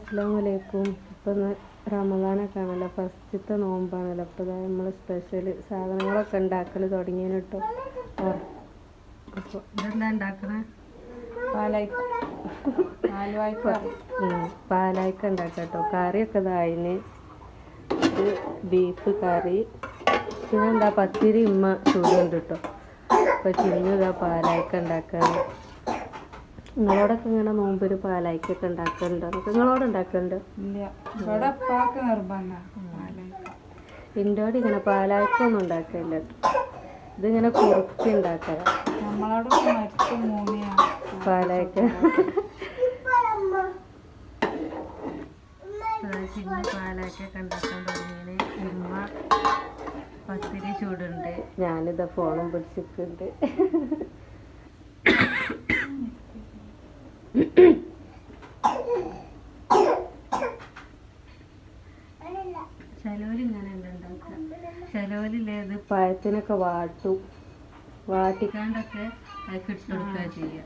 അസ്സാം വലൈക്കും ഇപ്പം റമദാനൊക്കെ ആണല്ലോ. ഫസ്റ്റത്തെ നോമ്പാണല്ലോ. അപ്പോൾ നമ്മൾ സ്പെഷ്യൽ സാധനങ്ങളൊക്കെ ഉണ്ടാക്കൽ തുടങ്ങിയതിന് കേട്ടോ അപ്പോൾ ഇതെന്താ ഉണ്ടാക്കണേ? പാലായ്ക്ക. പാലായ്ക്ക ഉണ്ടാക്കാം കേട്ടോ കറിയൊക്കെ ഇതായിന് ഇത് ബീഫ് കറി. പിന്നെന്താ പത്തിരി ഉമ്മ ചൂടുണ്ട് കേട്ടോ അപ്പോൾ ചിന്നതാ പാലായ്ക്ക ഉണ്ടാക്കാൻ നിങ്ങളോടൊക്കെ ഇങ്ങനെ നോമ്പിന് പാലായിക്കൊക്കെ ഉണ്ടാക്കലുണ്ടോ? നിങ്ങളോട് ഉണ്ടാക്കലുണ്ടോ? ഇന്റോട് ഇങ്ങനെ പാലായ്ക്കൊന്നും ഉണ്ടാക്കില്ല ഇതിങ്ങനെ കുറുക്കി ഉണ്ടാക്കാം പാലായ്ക്ക. പാലായ്ക്കൊക്കെ ഉണ്ടാക്കാൻ തുടങ്ങിയത് ഉമ്മ പത്തിരി ചൂടുണ്ട്. ഞാനിതാ ഫോണും പിടിച്ചിട്ടുണ്ട് ചിലവര് ഇങ്ങനെ ഉണ്ടാക്കുക ചിലവരില്ലേ ഇത് പഴത്തിനൊക്കെ വാട്ടും. വാട്ടിക്കാണ്ടൊക്കെ അതൊക്കെ ഇട്ട് കൊടുക്കുക ചെയ്യുക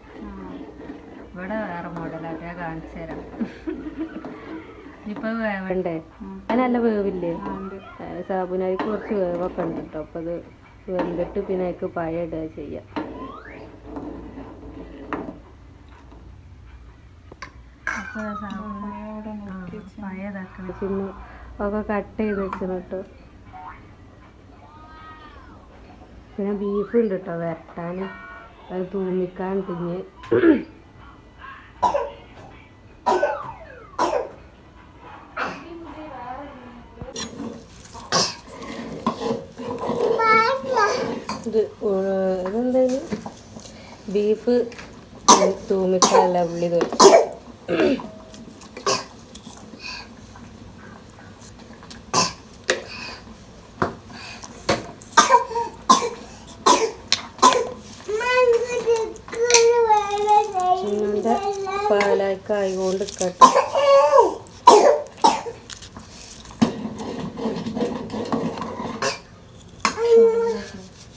ഇവിടെ വേറെ മോഡലൊക്കെ ഞാൻ കാണിച്ചു തരാം. ഇപ്പൊ വേവണ്ടേ? അതിനല്ല വേവില്ലേ? സാബുനായിക്ക് കുറച്ച് വേവൊക്കെ ഉണ്ട് കേട്ടോ. അപ്പൊ അത് വെന്തിട്ട് പിന്നെ അതിക്ക് പഴ ഇടുക ചെയ്യാം. അപ്പൊ അവിടെ നോക്കി പഴയതാക്കണം ചിന്നു ഒക്കെ കട്ട് ചെയ്ത് വെക്കണം കേട്ടോ. പിന്നെ ബീഫ് ഉണ്ട് കേട്ടോ വരട്ടാൻ അത് തൂമിക്കാൻ തിഞ്ഞ് ഇത് ഉ- ഇതെന്താണ് ബീഫ് തൂമിക്കാനല്ല ഉള്ളി തൊഴിച്ചു ചിന്നുന്റെ പാലായ്ക്കായി ആയതുകൊണ്ട് കട്ട്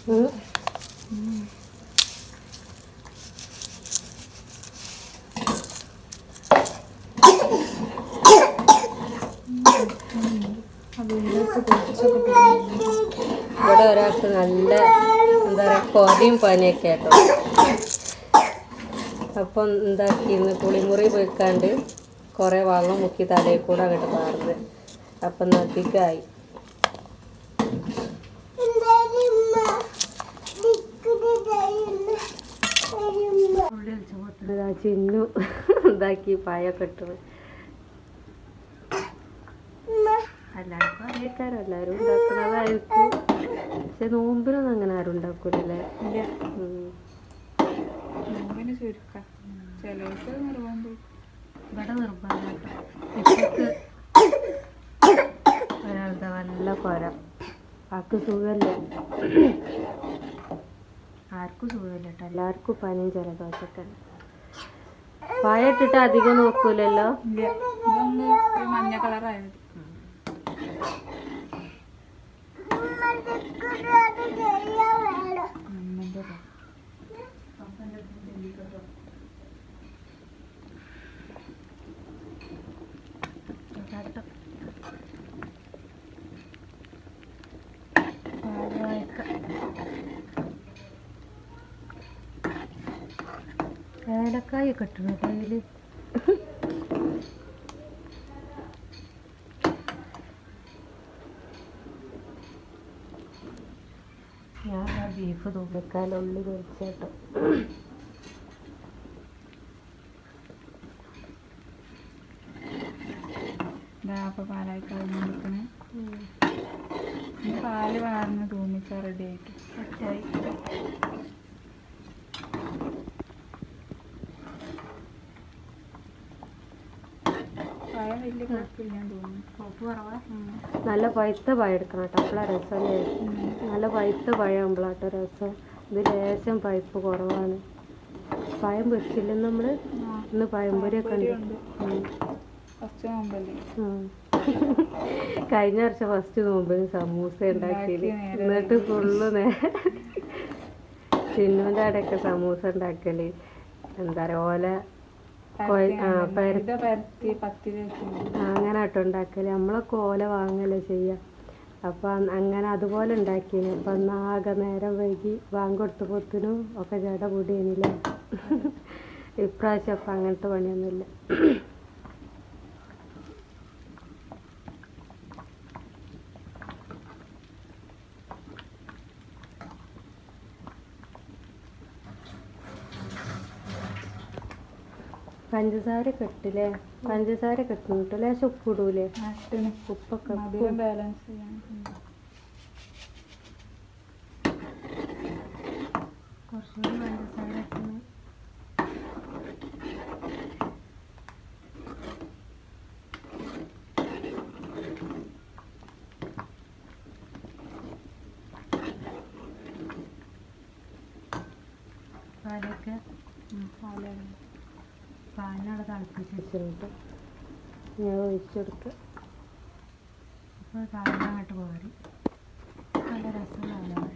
ഉം. ഇവിടെ ഒരാൾക്ക് നല്ല എന്താ പറയുക കൊതിയും പനിയൊക്കെ ആട്ടോ അപ്പം എന്താക്കിയിരുന്നു? കുളിമുറി പോയിക്കാണ്ട് കുറേ വെള്ളം മുക്കി തലയിൽ കൂടെ അങ്ങോട്ട് പാർന്ന് അപ്പം നദിക്കായി ചിന്നു ഇതാക്കി പായൊക്കെ ഇട്ടത്. എല്ലാവർക്കും അറിയിക്കാരോ എല്ലാവരും ഉണ്ടാക്കുന്നതായിരിക്കും. പക്ഷെ നോമ്പിനൊന്നും അങ്ങനെ ആരും ഉണ്ടാക്കൂലല്ലേ. നോമ്പിന് ചുരുക്ക. ചിലർക്ക് നിർബന്ധം. ഇവിടെ നിർബന്ധം. ഒരാളുടെ നല്ല കൊര. ആർക്ക് സുഖമല്ല. ആർക്കും സുഖമില്ല കേട്ടോ. എല്ലാവർക്കും പനിയും ജലദോഷമൊക്കെ പായട്ടിട്ട് അധികം നോക്കൂലല്ലോ? മഞ്ഞ കളറായത് അമ്മന്റെ ഏലക്കായ കിട്ടണം കയ്യിൽ ഞാൻ ആ ബീഫ് തൂമിക്കാൻ ഉള്ളി പൊരിച്ചേട്ടോ ഇതാ അപ്പൊ പാലായ്ക്ക നിൽക്കണേ നല്ല പഴുത്ത പഴം എടുക്കണം കേട്ടോ. അപ്പോഴാ രസം നല്ല പഴുത്ത പഴമാകുമ്പോഴാട്ടോ രസം. ഇത് ലേശം പഴുപ്പ് കുറവാണ്. പഴം പൊരിച്ചില്ല നമ്മൾ ഇന്ന് പഴംപൊരിയൊക്കെ ഉണ്ട്. കഴിഞ്ഞ വർഷം ഫസ്റ്റ് നോമ്പിന് സമൂസ ഉണ്ടാക്കിയില്ല? ഉണ്ടാക്കി നേരെ എന്നിട്ട് ഫുള്ള് നേ ചിന്നുവിന്റെ അവിടെയൊക്കെ സമൂസ ഉണ്ടാക്കൽ. എന്താ പറയുക ഓല അങ്ങനെ ആട്ടോ ഉണ്ടാക്കൽ. നമ്മളൊക്കെ ഓല വാങ്ങല്ലേ ചെയ്യാം. അപ്പം അങ്ങനെ അതുപോലെ ഉണ്ടാക്കിന്. അപ്പം ആകെ നേരം വൈകി ബാങ്ക് പൊത്തിനും ഒക്കെ ജട കൂടിയനില്ലേ? ഇപ്രാവശ്യം അപ്പം അങ്ങനത്തെ പണിയൊന്നുമില്ല. പഞ്ചസാര കെട്ടില്ലേ? പഞ്ചസാര കെട്ടുന്നുണ്ട് ലേശം ഉപ്പ് ഇടൂലേ ഉപ്പൊക്കെ ബാലൻസ് ചെയ്യാൻ. കുറച്ചുകൂടി പഞ്ചസാര ഇട്ടണം പാലൊക്കെ. പാലാണ് പാലിനവിടെ തിളപ്പിച്ച് വെച്ചിട്ട് ഞാൻ ഒഴിച്ചെടുത്ത് ഇപ്പോൾ കാലം അങ്ങോട്ട് മാറി നല്ല രസമുള്ള ആളാണ്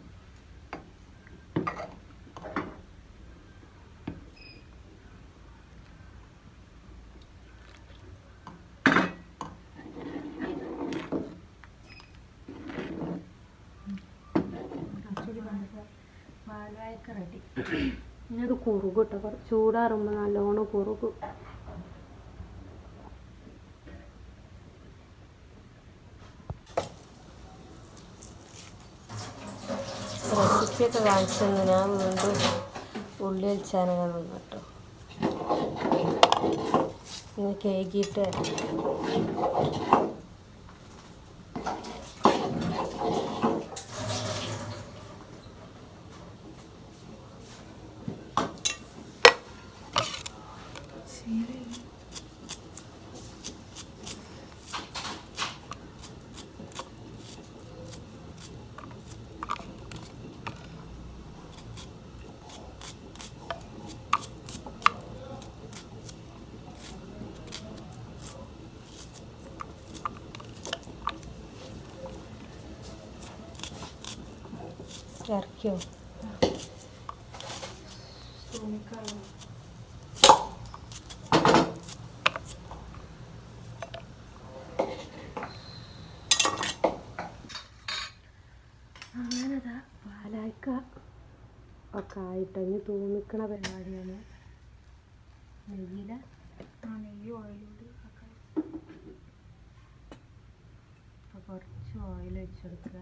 റെഡി ഇനി അത് കുറുകും കേട്ടോ ചൂടാറുമ്പോൾ നല്ലോണം കുറുകും. റെസിപ്പിയൊക്കെ കാണിച്ചെന്ന് ഞാൻ വീണ്ടും ഉള്ളി വെച്ചാനാണ് കേട്ടോ. ഇറക്കിയോ അങ്ങനെതാ പാലായ്ക്ക ഒക്കെ ആയിട്ടഞ്ഞ് തൂമിക്കണ പരിപാടിയാണ്. നെയ്യില ആ നെയ്യ് ഓയിലൂടെ കുറച്ച് ഓയിൽ ഒഴിച്ചെടുക്കുക.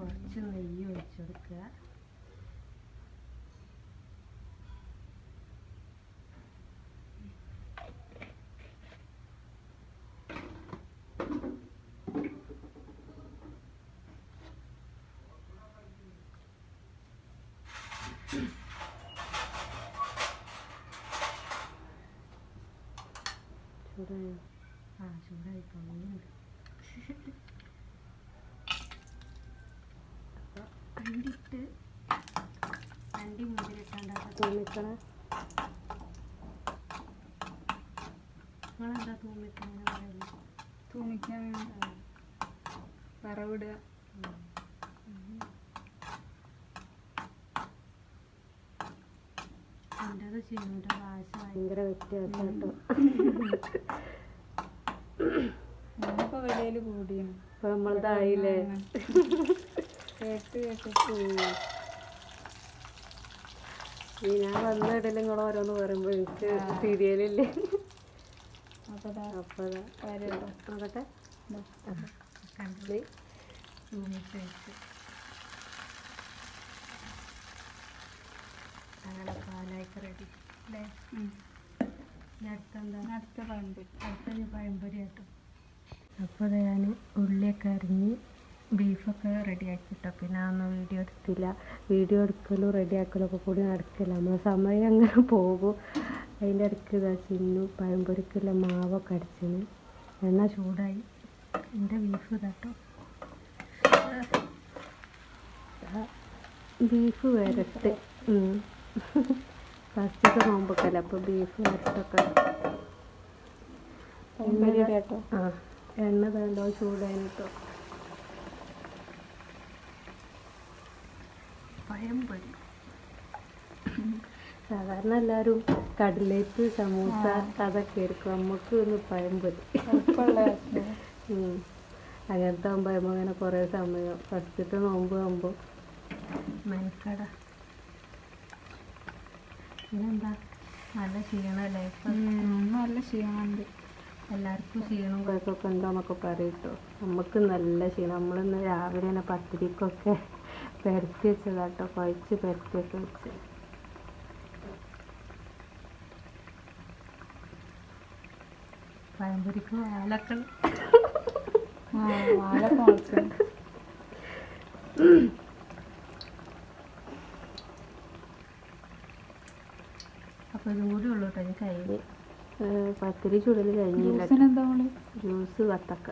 കുറച്ച് നെയ്യ് ഒഴിച്ചെടുക്കുക ചൂടായോ ആ ചൂടായി അണ്ടിട്ട് അണ്ടി മുതിരിട്ടാണ്ടാ തൂമിക്കണ. നിങ്ങളെന്താ തൂമിക്കണ പറയുന്നത്? തൂമിക്കാൻ വറവിടുക. എന്റെത് ചെയ്യുന്നതിന്റെ ഭാഷ ഭയങ്കര വ്യത്യാസം കേട്ടോ ഞാനിപ്പോ വിലയിൽ കൂടിയാണ്. ഇപ്പൊ നമ്മളതായില്ലേ? ഈ ഞാൻ വന്ന ഇടയിൽ കൂടെ ഓരോന്ന് പറയുമ്പോൾ എനിക്ക് സീരിയലില്ലേ നോക്കട്ടെ. ദാ. കണ്ടിൽ തൂമിച്ച് വെച്ച് അങ്ങനെ പാലായിക്ക് റെഡി അല്ലേ അടുത്തെന്താ? അടുത്ത പഴമ്പൊരി അടുത്ത പഴംപൊരി കേട്ടോ അപ്പോൾ ഞാൻ ഉള്ളിയൊക്കെ അരിഞ്ഞ് ബീഫൊക്കെ റെഡിയാക്കി കേട്ടോ പിന്നെ അതൊന്നും വീഡിയോ എടുത്തില്ല. വീഡിയോ എടുക്കലും റെഡിയാക്കലും ഒക്കെ കൂടി നടക്കില്ല? നമ്മൾ സമയം അങ്ങനെ പോകും. അതിന്റെ ഇടയ്ക്ക് ഇതാ ചിന്നു പഴംപൊരിക്കുള്ള മാവൊക്കെ അടിച്ചിന് എണ്ണ ചൂടായി. എന്റെ ബീഫ് ഇതാട്ടോ ബീഫ് വരട്ട്. ഫസ്റ്റത്തെ നോമ്പൊക്കെ അപ്പോൾ ബീഫ് വരട്ടൊക്കെ. കേട്ടോ ആ എണ്ണ വേണ്ടോ ചൂടായിട്ടോ പഴംപൊരി സാധാരണ എല്ലാവരും കടലേറ്റ് സമൂസ അതൊക്കെ എടുക്കും. നമുക്ക് ഒന്ന് പഴംപൊരി. അങ്ങനത്തെ ആകുമ്പോൾ നമ്മൾ അങ്ങനെ കുറേ സമയം. ഫസ്റ്റത്തെ നോമ്പ് ആകുമ്പോൾ മെനക്കട. പിന്നെന്താ? നല്ല ക്ഷീണമല്ലേ ഇപ്പം? നല്ല ക്ഷീണമുണ്ട് എല്ലാവർക്കും ക്ഷീണം കുഴപ്പമൊക്കെ ഉണ്ടോന്നൊക്കെ പറയും കേട്ടോ നമുക്ക് നല്ല ക്ഷീണം. നമ്മളിന്ന് രാവിലെ തന്നെ പത്തിരിക്കൊക്കെ പെരത്തി വെച്ചതാട്ടോ കുഴച്ച് പരത്തിയൊക്കെ വെച്ച്. പഴംപൊരിക്ക് വാലൊക്കെ മുളച്ചു. അപ്പോൾ കേട്ടോ പത്തിരി ചുടൽ കഴിഞ്ഞില്ല ജ്യൂസ് വത്തക്ക.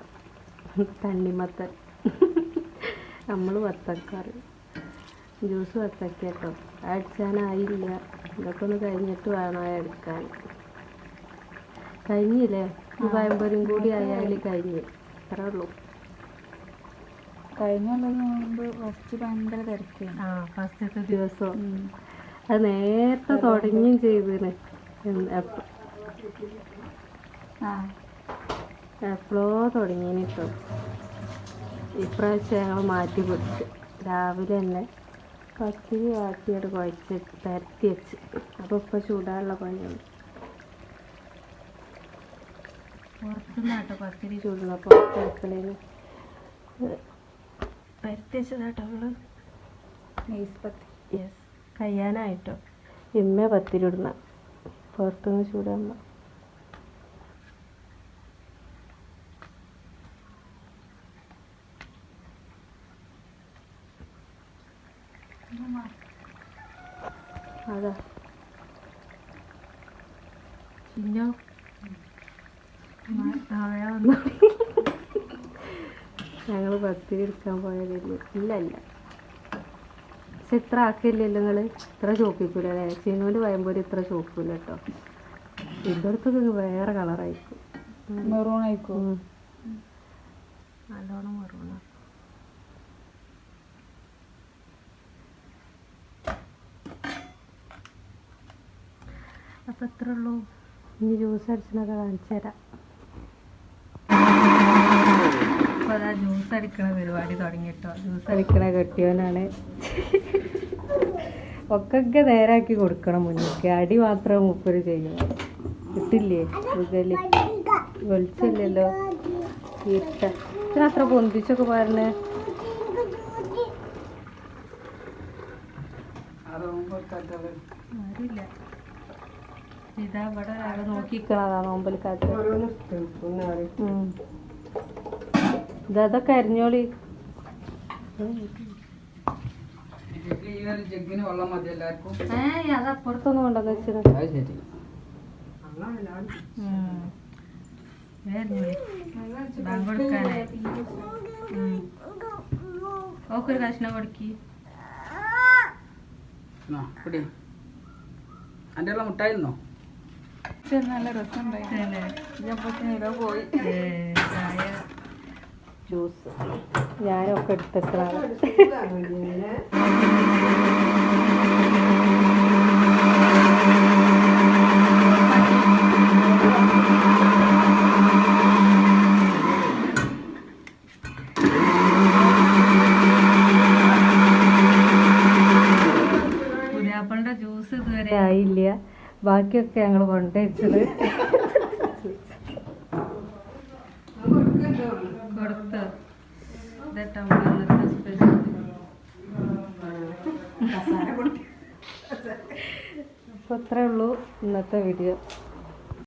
തണ്ണിമത്തൻ. നമ്മൾ വത്തക്കാറ്. ജ്യൂസ് കേട്ടോ അടിച്ചാനായില്ല. ഇതൊക്കെ ഒന്ന് കഴിഞ്ഞിട്ട് വേണം എടുക്കാൻ. കഴിഞ്ഞില്ലേ? ഈ പഴംപൊരിയും കൂടി ആയാൽ കഴിഞ്ഞ്. അത്രേ ഉള്ളൂ. കഴിഞ്ഞുള്ളത് ഫസ്റ്റ് ഭയങ്കര തിരക്കാണ് ആ ഫസ്റ്റത്തെ ദിവസം. അത് നേരത്തെ തുടങ്ങിയും ചെയ്തിന്. എപ്പോഴോ തുടങ്ങിയിട്ടോ ഇപ്രാവശ്യം ഞങ്ങൾ മാറ്റി പിടിച്ച്. രാവിലെ തന്നെ. പത്തിരി ആക്കിയിട്ട് കുഴച്ച് പരത്തി വെച്ച്. അപ്പോൾ ഇപ്പോൾ ചൂടാനുള്ള പണിയാണ്. പുറത്തുനിന്നാട്ടോ പത്തിരി. ചൂടുള്ള പുറത്ത് അടുക്കളയിൽ പരത്തി വെച്ചതാട്ടോ അവൾ. നൈസ് പത്തി യെസ് കഴിയാനായിട്ടോ ഇമ്മ പത്തിരി ഇടുന്ന. പുറത്തുനിന്ന് ചൂടാകുമ്പോൾ അതാ വന്നു ഞങ്ങൾ പത്തിരി എടുക്കാൻ പോയതല്ലേ ഇല്ല ഇല്ല. പക്ഷെ ഇത്ര ആക്കില്ലല്ലോ നിങ്ങൾ ഇത്ര ചോപ്പിക്കൂല അല്ലേ? ഇത്ര ചോപ്പില്ല കേട്ടോ. ഇവിടുത്തൊക്കെ വേറെ കളറായിരിക്കും. മെറൂൺ ആയിക്കോ? നല്ലോണം മറൂണ അപ്പം എത്ര ഉള്ളൂ. ഇനി ജ്യൂസ് അടിച്ചതൊക്കെ കാണിച്ചു തരാം. അപ്പോൾ അതാ ജ്യൂസ് അടിക്കണ പരിപാടി തുടങ്ങിട്ടോ ജ്യൂസ് അടിക്കണ കെട്ടിയോനാണ് ഒക്കെ നേരാക്കി കൊടുക്കണം മുന്നിക്ക്. അടി മാത്രം മുപ്പര് ചെയ്യും. കിട്ടില്ലേ ഉഗലി വെളിച്ചില്ലല്ലോ ഇരുട്ട ഇതിന് അത്ര പൊന്തിച്ചൊക്കെ പറഞ്ഞേ ആരുമില്ല ഇതാ ഇവിടെ ആകെ നോക്കിക്കണതാ നോമ്പലിക്കാത്ത ഇതൊക്കെ അരിഞ്ഞോളി അതപ്പുറത്തൊന്നും കൊണ്ടുവന്ന് കൊടുക്കാനായി. ഓക്കൊരു കഷ്ണം കൊടുക്കി. ഉള്ള മുട്ടായിരുന്നോ നല്ല രസമുണ്ടായി. ഇതപ്പത്തിന് ഇതാ പോയി. ജ്യൂസ്. ഞാനൊക്കെ എടുത്തിട്ടാണ് ബാക്കിയൊക്കെ ഞങ്ങൾ കൊണ്ടുവച്ചത് അപ്പോൾ അത്രേ ഉള്ളൂ ഇന്നത്തെ വീഡിയോ